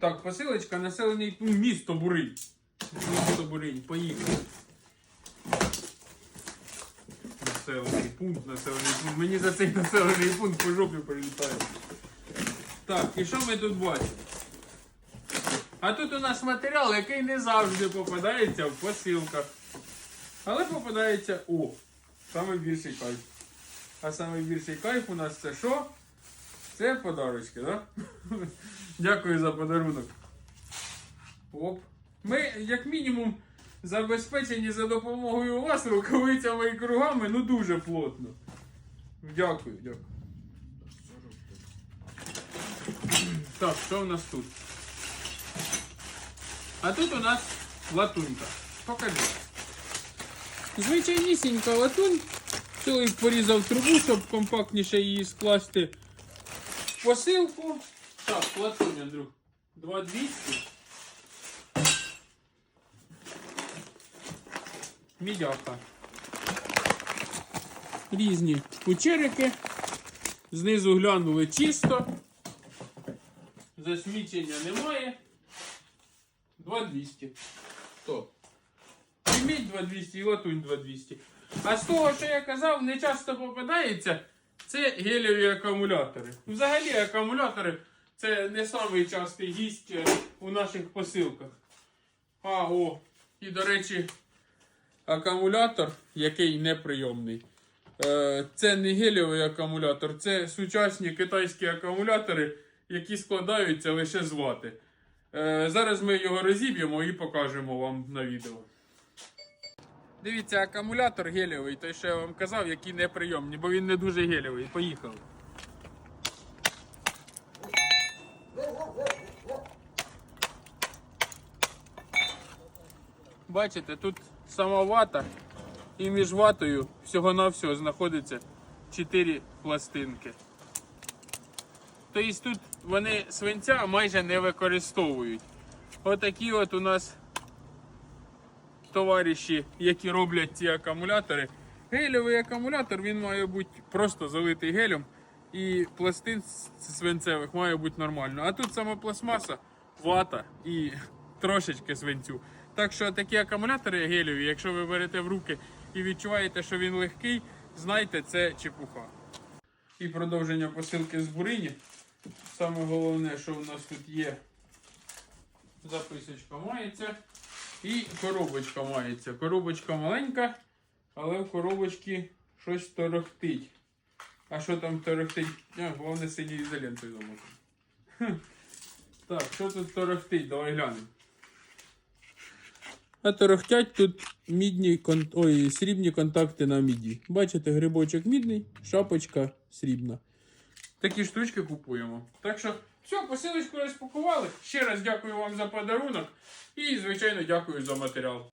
Так, посилочка, населений пункт, місто Буринь. Місто Буринь, поїхали. Населений пункт, населений пункт. Мені за цей населений пункт по жопі прилітає. Так, і що ми тут бачимо? А тут у нас матеріал, який не завжди попадається в посилках. Але попадається о, саме більший кайф. А саме більший кайф у нас це що? Це подарочки? Да? Дякую за подарунок. Оп. Ми, як мінімум, забезпечені за допомогою вас рукавицями і кругами, ну дуже плотно. Дякую, дякую. Так, що в нас тут? А тут у нас латунька. Покажи. Звичайнісінька латунь. Чоловік порізав трубу, щоб компактніше її скласти посилку. Так, латунь, Андрюх. 2200. Мідяка. Різні кучерики. Знизу глянули чисто. Засмічення немає. 2200. Топ. І мідь 2200 і латунь 2200. А з того, що я казав, не часто попадається, це гелєві акумулятори. Взагалі акумулятори це не самий гість е, у наших посилках. А, о, і до речі, акумулятор, який неприйомний. Е, Це не гелєвий акумулятор, це сучасні китайські акумулятори, які складаються лише з вати. Е, Зараз ми його розіб'ємо і покажемо вам на відео. Дивіться, акумулятор гелєвий, той, що я вам казав, який неприйомний, бо він не дуже гелєвий. Поїхали. Бачите, тут сама вата і між ватою всього-навсього знаходиться 4 пластинки. Тобто тут вони свинця майже не використовують. Отакі от у нас товариші, які роблять ці акумулятори. Гелєвий акумулятор він має бути просто залитий гелем, і пластин свинцевих має бути нормально. А тут саме пластмаса, вата і трошечки свинцю. Так що такі акумулятори гелєві, якщо ви берете в руки і відчуваєте, що він легкий, знайте, це чепуха. І продовження посилки з бурині. Саме головне, що у нас тут є записочка мається. І коробочка мається. Коробочка маленька, але в коробочці щось торохтить. А що там торохтить? А, головне синьою ізолентою. Хм. Так, що тут торохтить? Давай глянемо. А торохтять тут мідні кон... Ой, срібні контакти на міді. Бачите, грибочок мідний, шапочка срібна. Такі штучки купуємо. Так що, все, посилочку розпакували. Ще раз дякую вам за подарунок. І, звичайно, дякую за матеріал.